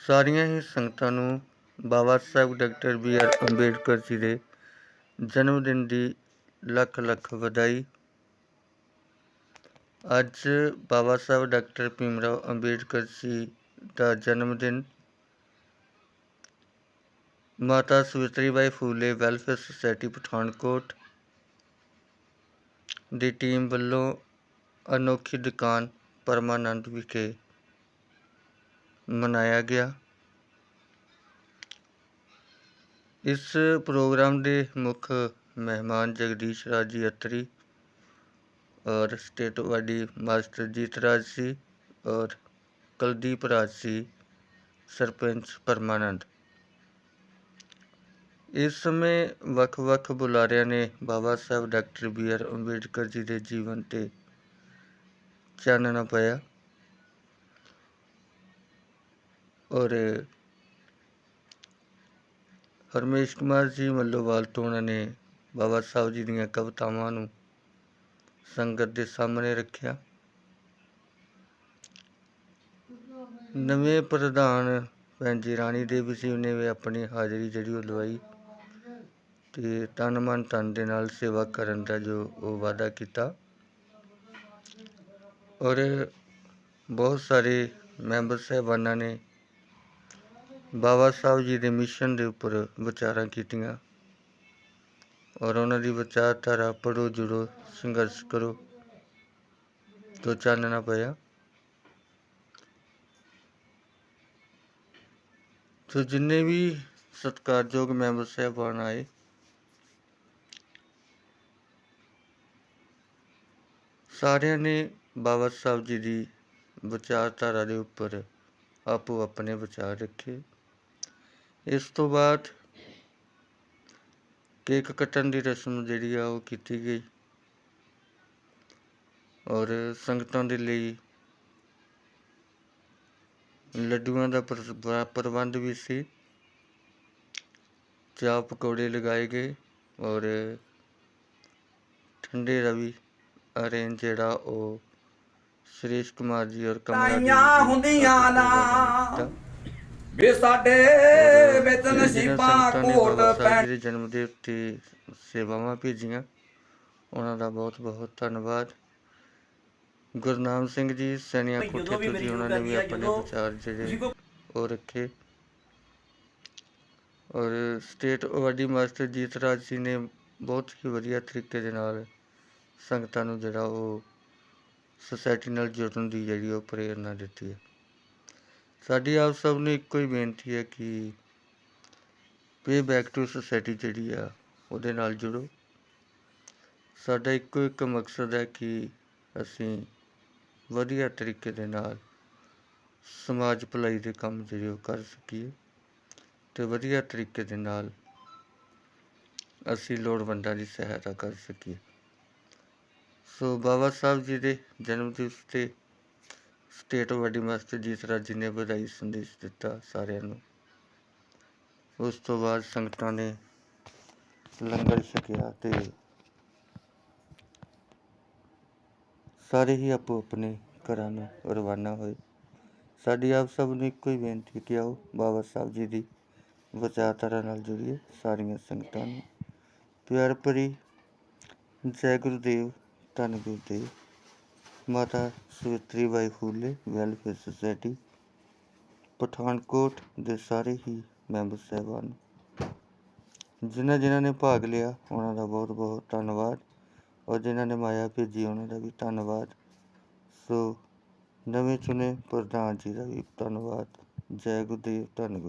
ਸਾਰੀਆਂ ਹੀ ਸੰਗਤਾਂ ਨੂੰ Baba Saheb doctor B R Ambedkar ji ਦੇ ਜਨਮ ਦਿਨ ਦੀ ਲੱਖ ਲੱਖ ਵਧਾਈ। ਅੱਜ ਬਾਬਾ ਸਾਹਿਬ ਡਾਕਟਰ ਭੀਮਰਾਓ ਅੰਬੇਡਕਰ ਜੀ ਦਾ ਜਨਮ ਦਿਨ। ਮਾਤਾ ਸਵਿਤਰੀ ਬਾਈ ਫੂਲੇ ਵੈਲਫੇਅਰ ਸੁਸਾਇਟੀ ਪਠਾਨਕੋਟ ਦੀ ਟੀਮ ਵੱਲੋਂ ਅਨੋਖੀ ਦੁਕਾਨ ਪਰਮਾਨੰਦ ਵਿਖੇ ਮਨਾਇਆ ਗਿਆ। ਇਸ ਪ੍ਰੋਗਰਾਮ ਦੇ ਮੁੱਖ ਮਹਿਮਾਨ ਜਗਦੀਸ਼ ਰਾਜ ਜੀ ਅਤਰੀ ਔਰ ਸਟੇਟ ਵਾਡੀ ਮਾਸਟਰ ਜੀਤ ਰਾਜ ਸੀ ਔਰ ਕੁਲਦੀਪ ਰਾਜ ਸੀ ਸਰਪੰਚ ਪਰਮਾਨੰਦ। ਇਸ ਸਮੇਂ ਵੱਖ-ਵੱਖ ਬੁਲਾਰਿਆਂ ਨੇ Baba Sahib doctor B R Ambedkar ji ਦੇ ਜੀਵਨ ਤੇ ਚਾਨਣਾ ਪਾਇਆ। ਔਰ ਹਰਮੇਸ਼ ਕੁਮਾਰ ਜੀ ਮੱਲੋਵਾਲ ਤੋਂ ਉਹਨਾਂ ਨੇ ਬਾਬਾ ਸਾਹਿਬ ਜੀ ਦੀਆਂ ਕਵਿਤਾਵਾਂ ਨੂੰ ਸੰਗਤ ਦੇ ਸਾਹਮਣੇ ਰੱਖਿਆ। ਨਵੇਂ ਪ੍ਰਧਾਨ ਭੈਣ ਜੀ ਰਾਣੀ ਦੇਵੀ ਜੀ ਨੇ ਵੀ ਆਪਣੀ ਹਾਜ਼ਰੀ ਜਿਹੜੀ ਉਹ ਲਵਾਈ ਤੇ ਤਨ ਮਨ ਧਨ ਦੇ ਨਾਲ ਸੇਵਾ ਕਰਨ ਦਾ ਜੋ ਉਹ ਵਾਅਦਾ ਕੀਤਾ। ਔਰ ਬਹੁਤ ਸਾਰੇ ਮੈਂਬਰ ਸਾਹਿਬਾਨਾਂ ਨੇ ਬਾਬਾ ਸਾਹਿਬ ਜੀ ਦੇ ਮਿਸ਼ਨ ਦੇ ਉੱਪਰ ਵਿਚਾਰਾਂ ਕੀਤੀਆਂ। ਔਰ ਉਹਨਾਂ ਦੀ ਵਿਚਾਰਧਾਰਾ ਪੜੋ ਜੁੜੋ, ਸੰਘਰਸ਼ ਕਰੋ। ਤੋਂ ਚਾਨਣਾ ਪਿਆ ਤੋ ਜਿੰਨੇ ਵੀ ਸਤਿਕਾਰਯੋਗ ਮੈਂਬਰ ਸਾਹਿਬਾਨ ਆਏ, ਸਾਰਿਆਂ ਨੇ ਬਾਬਾ ਸਾਹਿਬ ਜੀ ਦੀ ਵਿਚਾਰਧਾਰਾ ਦੇ ਉੱਪਰ ਆਪੋ ਆਪਣੇ ਵਿਚਾਰ ਰੱਖੇ। ਇਸ ਤੋਂ ਬਾਅਦ ਕੇਕ ਕੱਟਣ ਦੀ ਰਸਮ ਜਿਹੜੀ ਆ ਉਹ ਕੀਤੀ ਗਈ। ਔਰ ਸੰਗਤਾਂ ਦੇ ਲਈ ਲੱਡੂਆਂ ਦਾ ਪ੍ਰ- ਪ੍ਰ- ਪ੍ਰਬੰਧ ਵੀ ਸੀ। ਚਾਹ ਪਕੌੜੇ ਲਗਾਏ ਗਏ ਔਰ ਠੰਡੇ ਰਵੀ ਅਰੇਂਜ ਜਿਹੜਾ ਉਹ ਸੁਰੇਸ਼ ਕੁਮਾਰ ਜੀ ਔਰ ਕਮਲਾ ਜੀ ਹੁੰਦੀਆਂ ਨਾ। ਵੇ ਸਾਡੇ ਵਿੱਚ ਜਿਹਨਾਂ ਨਸੀਬਾਂ ਸੰਗਤਾਂ ਨੇ ਕੋਟ ਪੈਣ ਜੀ ਦੇ ਜਨਮ ਦੇ ਉੱਤੇ ਸੇਵਾਵਾਂ ਭੇਜੀਆਂ ਉਹਨਾਂ ਦਾ ਬਹੁਤ ਬਹੁਤ ਧੰਨਵਾਦ। ਗੁਰਨਾਮ ਸਿੰਘ ਜੀ ਸੈਣੀਆਂ ਕੋਠੇ ਤੋਂ ਜੀ ਉਹਨਾਂ ਨੇ ਵੀ ਆਪਣੇ ਵਿਚਾਰ ਜਿਹੜੇ ਉਹ ਰੱਖੇ। ਔਰ state awardee master Jeet Raj ji ਨੇ ਬਹੁਤ ਹੀ ਵਧੀਆ ਤਰੀਕੇ ਦੇ ਨਾਲ ਸੰਗਤਾਂ ਨੂੰ ਜਿਹੜਾ ਉਹ ਸੁਸਾਇਟੀ ਨਾਲ ਜੁੜਨ ਦੀ ਜਿਹੜੀ ਉਹ ਪ੍ਰੇਰਨਾ ਦਿੱਤੀ ਹੈ। ਸਾਡੀ ਆਪ ਸਭ ਨੂੰ ਇੱਕੋ ਹੀ ਬੇਨਤੀ ਹੈ ਕਿ ਪੇ ਬੈਕ ਟੂ ਸੋਸਾਇਟੀ ਜਿਹੜੀ ਆ, ਉਹਦੇ ਨਾਲ ਜੁੜੋ। ਸਾਡਾ ਇੱਕੋ ਇੱਕ ਮਕਸਦ ਹੈ ਕਿ ਅਸੀਂ ਵਧੀਆ ਤਰੀਕੇ ਦੇ ਨਾਲ ਸਮਾਜ ਭਲਾਈ ਦੇ ਕੰਮ ਜਿਹੜੇ ਉਹ ਕਰ ਸਕੀਏ ਤੇ ਵਧੀਆ ਤਰੀਕੇ ਦੇ ਨਾਲ ਅਸੀਂ ਲੋੜਵੰਦਾਂ ਦੀ ਸਹਾਇਤਾ ਕਰ ਸਕੀਏ। ਸੋ ਬਾਬਾ ਸਾਹਿਬ ਜੀ ਦੇ ਜਨਮ ਦਿਵਸ ਤੇ ਸਟੇਟ ਵੱਡੀ ਮਾਸਟਰ ਜੀਤ ਰਾਜ ਜੀ ਨੇ ਵਧਾਈ ਸੰਦੇਸ਼ ਦਿੱਤਾ ਸਾਰਿਆਂ ਨੂੰ ਉਸ ਤੋਂ ਬਾਅਦ ਸੰਗਤਾਂ ਨੇ ਲੰਗਰ ਛਕਿਆ ਤੇ ਸਾਰੇ ਹੀ ਆਪੋ ਆਪਣੇ ਘਰਾਂ ਨੂੰ ਰਵਾਨਾ ਹੋਏ ਸਾਡੀ ਆਪ ਸਭ ਨੂੰ ਇੱਕੋ ਹੀ ਬੇਨਤੀ ਕਿ ਆਓ ਬਾਬਾ ਸਾਹਿਬ ਜੀ ਦੀ ਵਿਚਾਰਧਾਰਾ ਨਾਲ ਜੁੜੀਏ ਸਾਰੀਆਂ ਸੰਗਤਾਂ ਨੂੰ ਪਿਆਰ ਭਰੀ ਜੈ ਗੁਰਦੇਵ ਧੰਨ ਗੁਰਦੇਵ ਮਾਤਾ ਸਵਿਤਰੀ ਬਾਈ ਫੂਲੇ ਵੈਲਫੇਅਰ ਸੁਸਾਇਟੀ ਪਠਾਨਕੋਟ ਦੇ ਸਾਰੇ ਹੀ ਮੈਂਬਰ ਸਾਹਿਬਾਨ ਜਿਨ੍ਹਾਂ ਜਿਨ੍ਹਾਂ ਨੇ ਭਾਗ ਲਿਆ, ਉਹਨਾਂ ਦਾ ਬਹੁਤ ਬਹੁਤ ਧੰਨਵਾਦ। ਔਰ ਜਿਨ੍ਹਾਂ ਨੇ ਮਾਇਆ ਭੇਜੀ, ਉਹਨਾਂ ਦਾ ਵੀ ਧੰਨਵਾਦ। ਸੋ ਨਵੇਂ ਚੁਣੇ ਪ੍ਰਧਾਨ ਜੀ ਦਾ ਵੀ ਧੰਨਵਾਦ। ਜੈ ਗੁਰਦੇਵ, ਧੰਨ ਗੁਰੂ